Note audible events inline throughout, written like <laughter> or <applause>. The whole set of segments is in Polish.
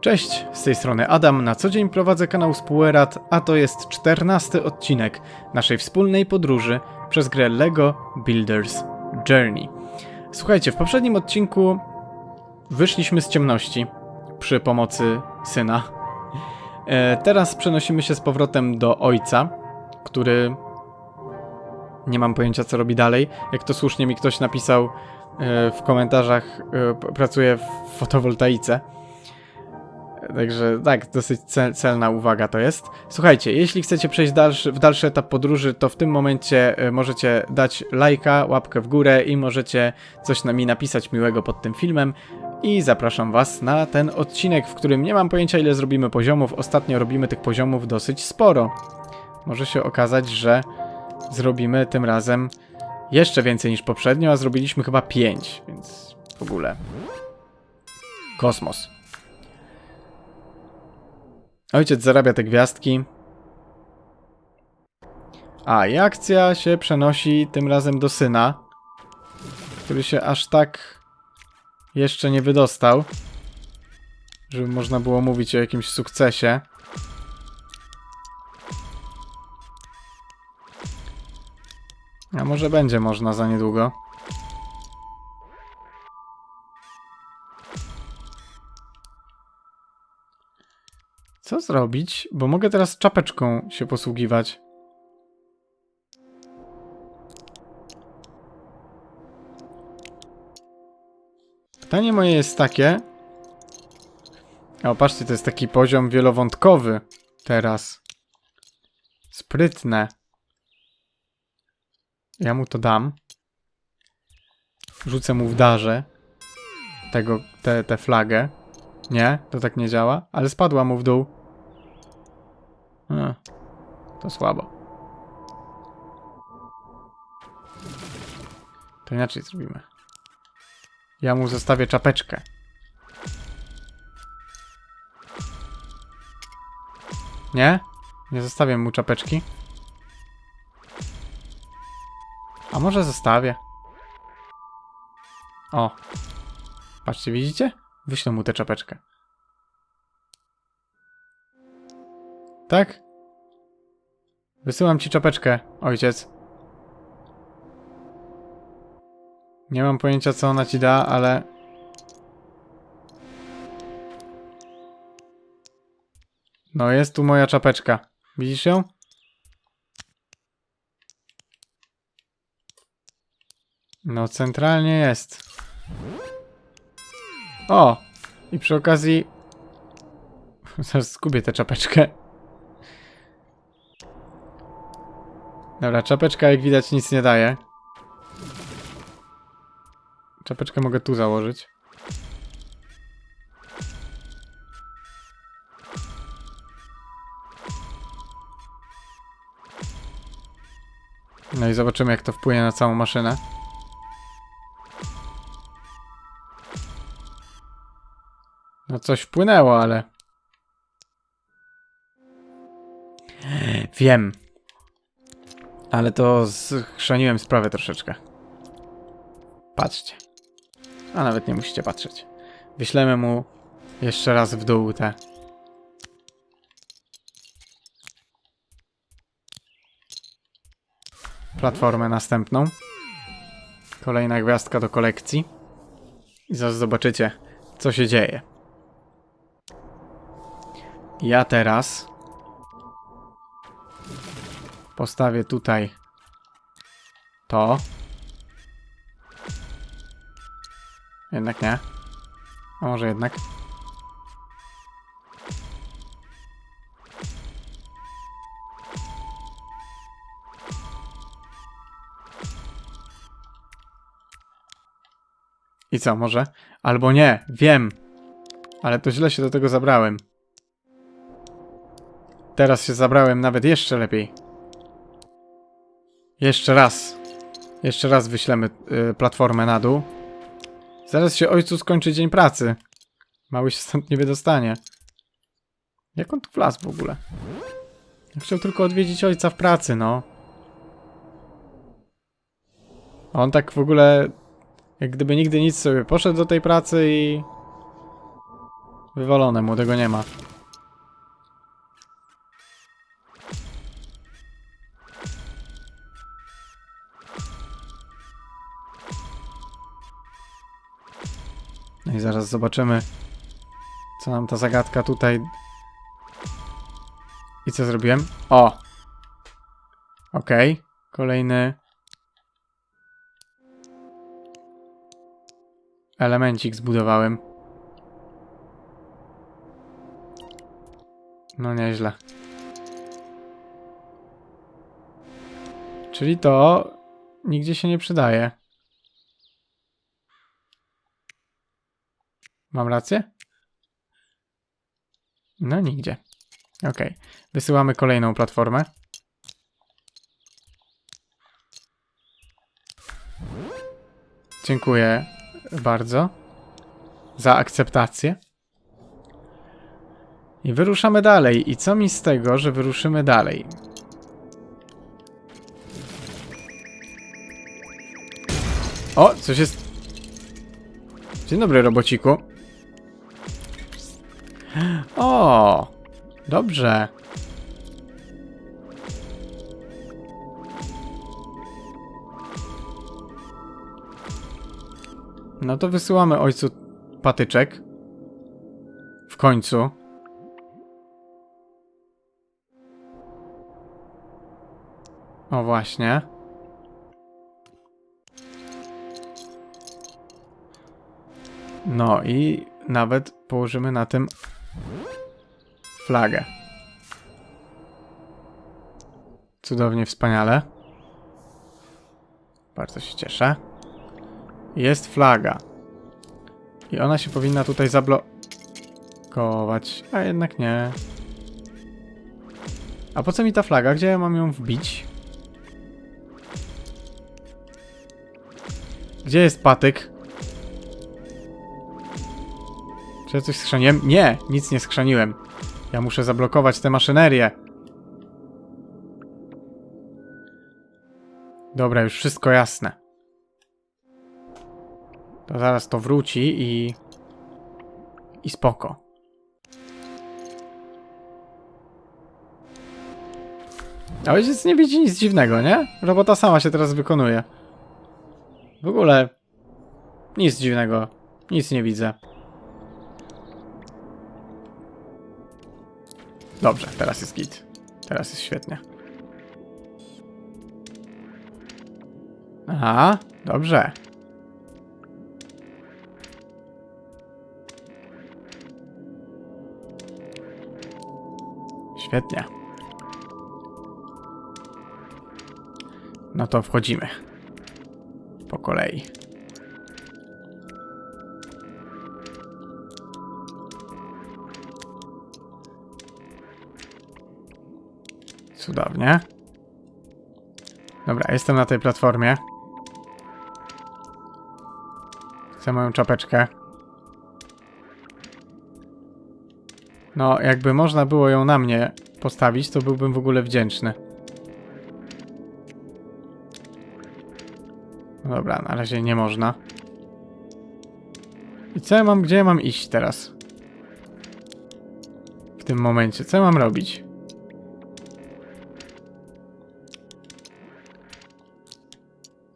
Cześć, z tej strony Adam. Na co dzień prowadzę kanał Spoilerat, a to jest czternasty odcinek naszej wspólnej podróży przez grę LEGO Builders Journey. Słuchajcie, w poprzednim odcinku wyszliśmy z ciemności przy pomocy syna. E, teraz przenosimy się z powrotem do ojca, który nie mam pojęcia co robi dalej. Jak to słusznie mi ktoś napisał w komentarzach, e, pracuje w fotowoltaice. Także tak, dosyć cel, celna uwaga to jest. Słuchajcie, jeśli chcecie przejść dalszy, w dalszy etap podróży, to w tym momencie e, możecie dać lajka, łapkę w górę i możecie coś na mi napisać miłego pod tym filmem. I zapraszam Was na ten odcinek, w którym nie mam pojęcia ile zrobimy poziomów. Ostatnio robimy tych poziomów dosyć sporo. Może się okazać, że zrobimy tym razem jeszcze więcej niż poprzednio, a zrobiliśmy chyba 5, więc w ogóle. Kosmos. Ojciec zarabia te gwiazdki. A, i akcja się przenosi tym razem do syna, który się aż tak jeszcze nie wydostał, żeby można było mówić o jakimś sukcesie. A może będzie można za niedługo. Co zrobić? Bo mogę teraz czapeczką się posługiwać. Pytanie moje jest takie. O, patrzcie, to jest taki poziom wielowątkowy teraz. Sprytne. Ja mu to dam. Rzucę mu w darze tego, tę te, flagę. Nie, to tak nie działa, ale spadła mu w dół. To słabo. To inaczej zrobimy. Ja mu zostawię czapeczkę. Nie? Nie zostawię mu czapeczki. A może zostawię? O. Patrzcie, widzicie? Wyślę mu tę czapeczkę. Tak? Wysyłam ci czapeczkę, ojciec. Nie mam pojęcia, co ona ci da, ale... No, jest tu moja czapeczka. Widzisz ją? No, centralnie jest. O! I przy okazji... <laughs> Zaraz zgubię tę czapeczkę. Dobra, czapeczka jak widać nic nie daje. Czapeczkę mogę tu założyć. No i zobaczymy jak to wpłynie na całą maszynę. No coś wpłynęło, ale... Wiem. Ale to schrzaniłem sprawę troszeczkę. Patrzcie. A nawet nie musicie patrzeć. Wyślemy mu jeszcze raz w dół te... Platformę następną. Kolejna gwiazdka do kolekcji. I zaraz zobaczycie, co się dzieje. Ja teraz postawię tutaj to. Jednak nie. A może jednak. I co, może? Albo nie, wiem. Ale to źle się do tego zabrałem. Teraz się zabrałem nawet jeszcze lepiej. Jeszcze raz. Jeszcze raz wyślemy y, platformę na dół. Zaraz się ojcu skończy dzień pracy. Mały się stąd nie wydostanie. Jak on tu wlazł w ogóle? Ja chciał tylko odwiedzić ojca w pracy, no. On tak w ogóle Jak gdyby nigdy nic sobie poszedł do tej pracy i... Wywalone, młodego nie ma. I zaraz zobaczymy, co nam ta zagadka tutaj... I co zrobiłem? O! Okej, kolejny... Elemencik zbudowałem. No nieźle. Czyli to nigdzie się nie przydaje. Mam rację? No nigdzie. Ok. Wysyłamy kolejną platformę. Dziękuję bardzo za akceptację. I wyruszamy dalej. I co mi z tego, że wyruszymy dalej? O, coś jest. Dzień dobry, robociku. O, dobrze. No to wysyłamy ojcu patyczek. W końcu. O właśnie. No i nawet położymy na tym flagę. Cudownie, wspaniale. Bardzo się cieszę. Jest flaga. I ona się powinna tutaj zablokować, a jednak nie. A po co mi ta flaga? Gdzie ja mam ją wbić? Gdzie jest patyk? Czy ja coś skrzaniłem? Nie, nic nie skrzaniłem. Ja muszę zablokować tę maszynerię. Dobra, już wszystko jasne. To zaraz to wróci i... I spoko. A ojciec nie widzi nic dziwnego, nie? Robota sama się teraz wykonuje. W ogóle... Nic dziwnego. Nic nie widzę. Dobrze, teraz jest git. Teraz jest świetnie. Aha, dobrze. Świetnie. No to wchodzimy. Po kolei. Cudownie. Dobra, jestem na tej platformie. Chcę moją czapeczkę. No, jakby można było ją na mnie postawić, to byłbym w ogóle wdzięczny. No dobra, na razie nie można. I co ja mam, gdzie ja mam iść teraz? W tym momencie, co ja mam robić?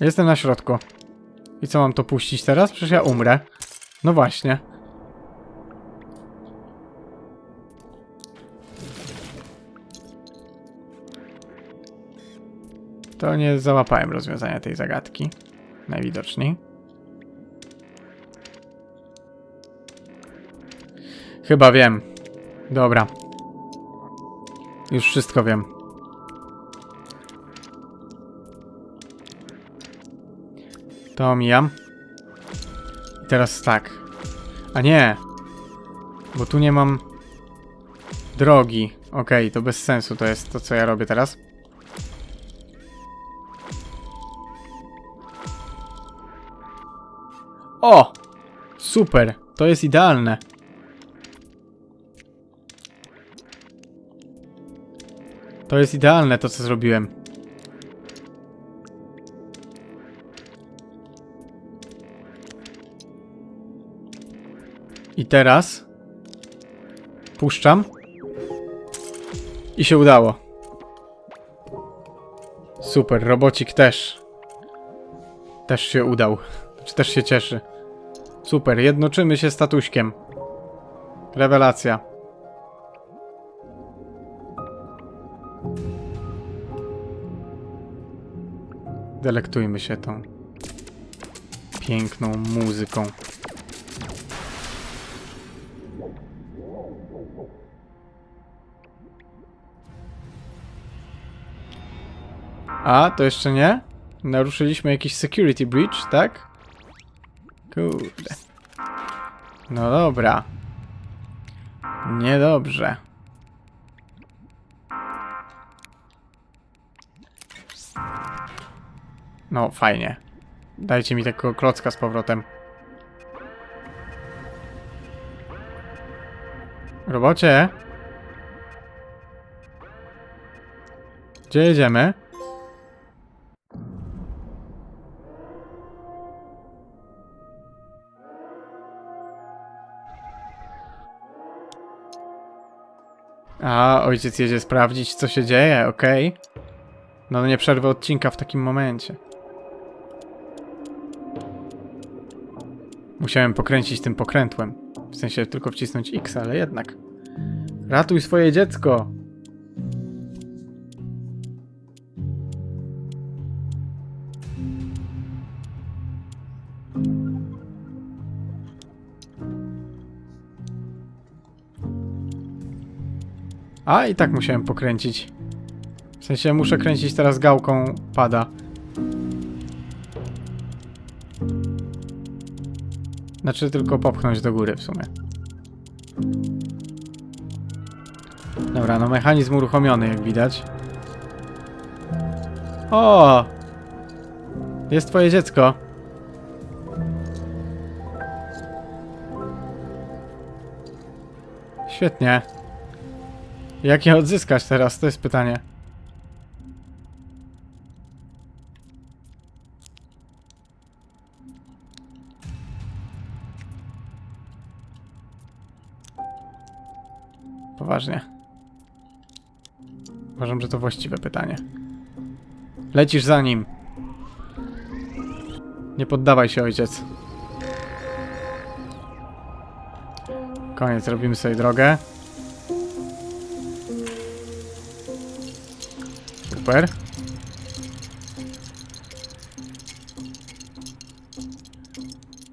Jestem na środku. I co mam to puścić teraz? Przecież ja umrę. No właśnie. To nie załapałem rozwiązania tej zagadki. Najwidoczniej. Chyba wiem. Dobra. Już wszystko wiem. To omijam. I teraz tak. A nie. Bo tu nie mam drogi. Okej, to bez sensu to jest to, co ja robię teraz. O! Super! To jest idealne. To jest idealne to, co zrobiłem. Teraz puszczam. I się udało. Super, robocik też. Też się udał. Czy też się cieszy. Super, jednoczymy się z tatuśkiem. Rewelacja. Delektujmy się tą piękną muzyką. A, to jeszcze nie? Naruszyliśmy jakiś security breach, tak? Kurde. No dobra. Niedobrze. No, fajnie. Dajcie mi tego klocka z powrotem. Robocie? Gdzie jedziemy? A, ojciec jedzie sprawdzić, co się dzieje, okej. No nie przerwę odcinka w takim momencie. Musiałem pokręcić tym pokrętłem. W sensie tylko wcisnąć X, ale jednak. Ratuj swoje dziecko! A, i tak musiałem pokręcić. W sensie muszę kręcić teraz gałką pada. Znaczy tylko popchnąć do góry w sumie. Dobra, no mechanizm uruchomiony jak widać. O! Jest twoje dziecko. Świetnie. Jak je odzyskać teraz? To jest pytanie. Poważnie. Uważam, że to właściwe pytanie. Lecisz za nim. Nie poddawaj się, ojciec. Koniec, robimy sobie drogę. Super.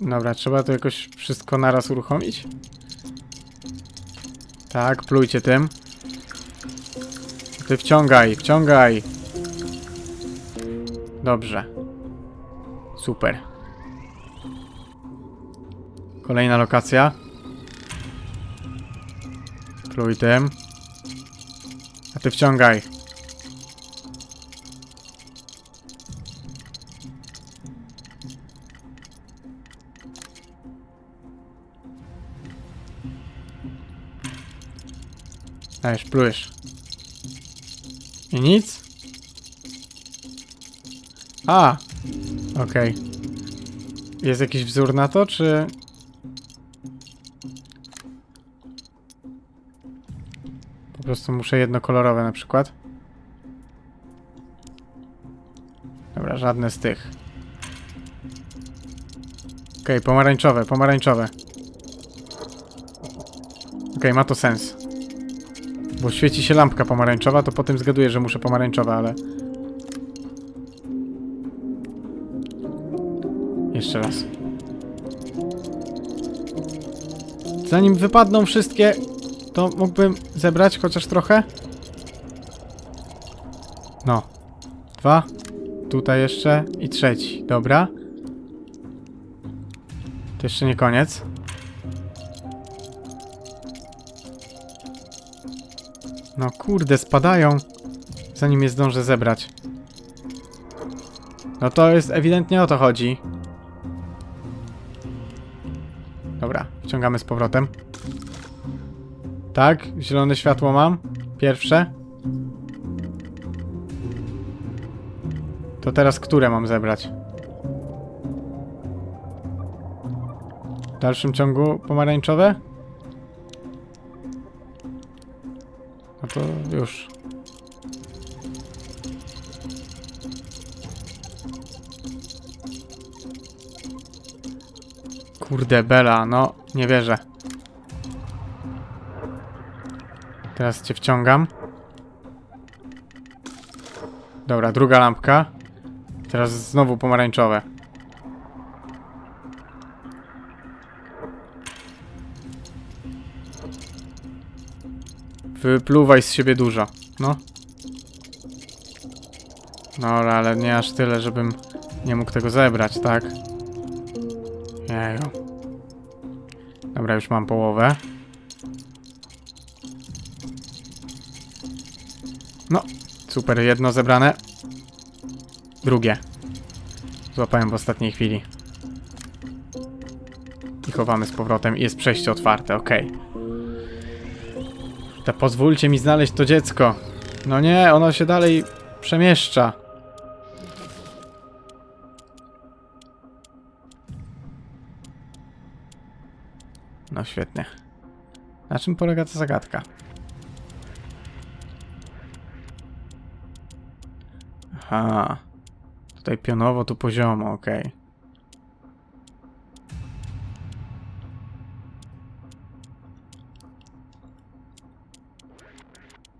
Dobra, trzeba to jakoś wszystko naraz uruchomić. Tak, plujcie tym. Ty wciągaj, wciągaj. Dobrze. Super. Kolejna lokacja. Pluj tym. A ty wciągaj. Dajesz, plujesz. I nic? A! Okej. Jest jakiś wzór na to, czy... Po prostu muszę jednokolorowe na przykład. Dobra, żadne z tych. Okej, pomarańczowe, pomarańczowe. Okej, ma to sens. Bo świeci się lampka pomarańczowa, to potem zgaduję, że muszę pomarańczowe, ale... Jeszcze raz. Zanim wypadną wszystkie, to mógłbym zebrać chociaż trochę? No. Dwa. Tutaj jeszcze. I trzeci. Dobra. To jeszcze nie koniec. No kurde, spadają. Zanim je zdążę zebrać. No to jest ewidentnie o to chodzi. Dobra, wciągamy z powrotem. Tak, zielone światło mam. Pierwsze. To teraz które mam zebrać? dalszym ciągu pomarańczowe? Kurde, Bela, no, nie wierzę. Teraz cię wciągam. Dobra, druga lampka. Teraz znowu pomarańczowe. Wypluwaj z siebie dużo. No. No, ale nie aż tyle, żebym nie mógł tego zebrać, tak? Jeju. Dobra, już mam połowę. No, super, jedno zebrane. Drugie. Złapałem w ostatniej chwili. I chowamy z powrotem jest przejście otwarte, okej. To pozwólcie mi znaleźć to dziecko. No nie, ono się dalej przemieszcza. No świetnie. Na czym polega ta zagadka? Aha. Tutaj pionowo, tu poziomo, okej.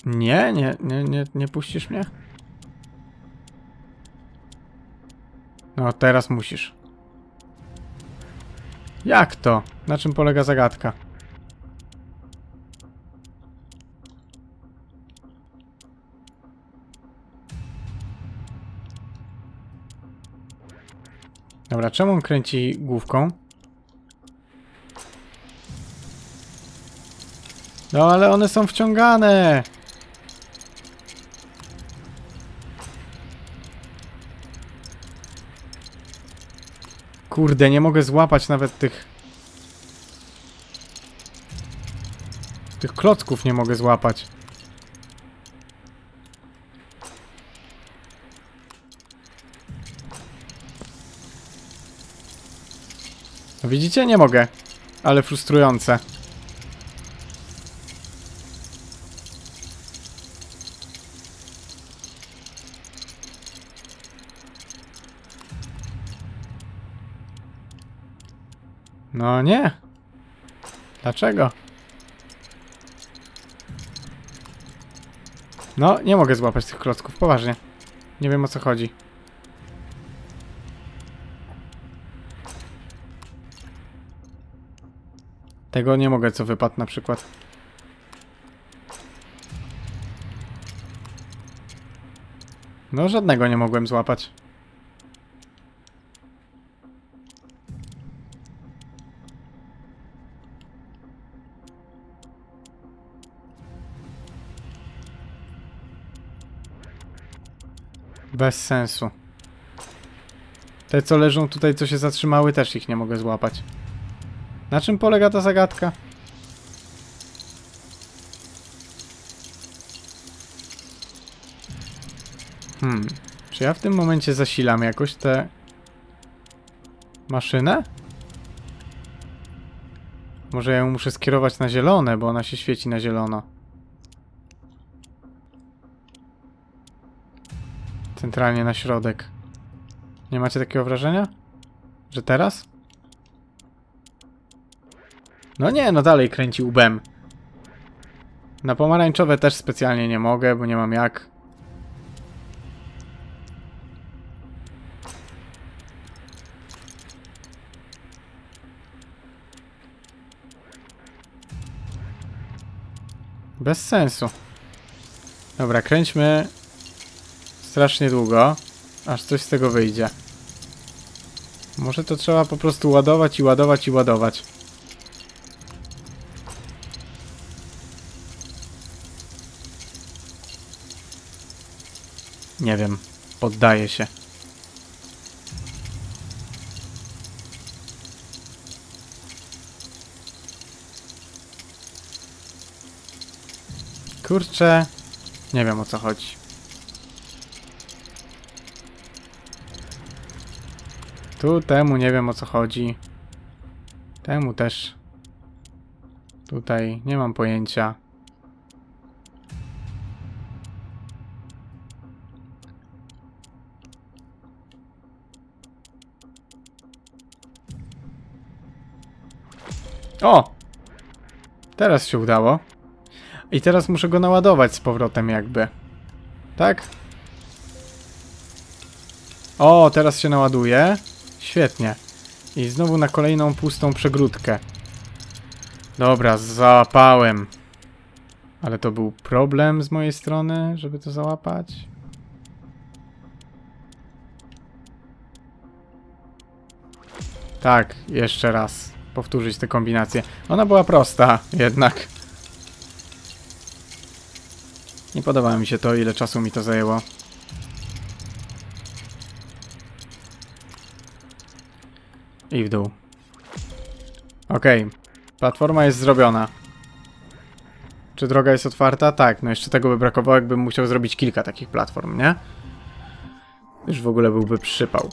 Nie, nie, nie, nie, nie puścisz mnie? No, teraz musisz. Jak to? Na czym polega zagadka? Dobra, czemu on kręci główką? No, ale one są wciągane! Kurde, nie mogę złapać nawet tych... Tych klocków nie mogę złapać. Widzicie? Nie mogę. Ale frustrujące. No nie. Dlaczego? No, nie mogę złapać tych klocków, poważnie. Nie wiem o co chodzi. Tego nie mogę, co wypadł na przykład. No, żadnego nie mogłem złapać. Bez sensu. Te, co leżą tutaj, co się zatrzymały, też ich nie mogę złapać. Na czym polega ta zagadka? Hmm. Czy ja w tym momencie zasilam jakoś tę maszynę? Może ja ją muszę skierować na zielone, bo ona się świeci na zielono. Centralnie na środek. Nie macie takiego wrażenia? Że teraz? No nie, no dalej kręci łbem. Na pomarańczowe też specjalnie nie mogę, bo nie mam jak. Bez sensu. Dobra, kręćmy strasznie długo, aż coś z tego wyjdzie. Może to trzeba po prostu ładować i ładować i ładować. Nie wiem, poddaję się. Kurczę, nie wiem o co chodzi. Tu temu nie wiem o co chodzi. Temu też. Tutaj nie mam pojęcia. O! Teraz się udało. I teraz muszę go naładować z powrotem jakby. Tak? O, teraz się naładuje. Świetnie. I znowu na kolejną pustą przegródkę. Dobra, załapałem. Ale to był problem z mojej strony, żeby to załapać. Tak, jeszcze raz. Powtórzyć tę kombinację. Ona była prosta, jednak. Nie podoba mi się to, ile czasu mi to zajęło. I w dół. Okej. Platforma jest zrobiona. Czy droga jest otwarta? Tak, no jeszcze tego by brakowało, jakbym musiał zrobić kilka takich platform, nie? Już w ogóle byłby przypał.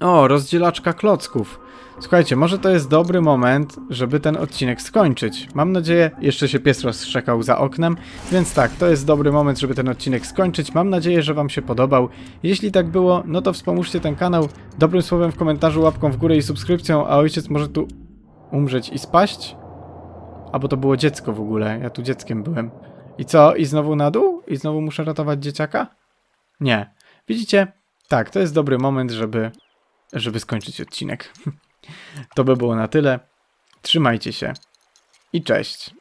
O, rozdzielaczka klocków. Słuchajcie, może to jest dobry moment, żeby ten odcinek skończyć. Mam nadzieję, jeszcze się pies rozszczekał za oknem, więc tak, to jest dobry moment, żeby ten odcinek skończyć. Mam nadzieję, że Wam się podobał. Jeśli tak było, no to wspomóżcie ten kanał dobrym słowem w komentarzu, łapką w górę i subskrypcją, a ojciec może tu umrzeć i spaść? Albo to było dziecko w ogóle, ja tu dzieckiem byłem. I co? I znowu na dół? I znowu muszę ratować dzieciaka? Nie. Widzicie? Tak, to jest dobry moment, żeby, żeby skończyć odcinek. <laughs> To by było na tyle. Trzymajcie się i cześć.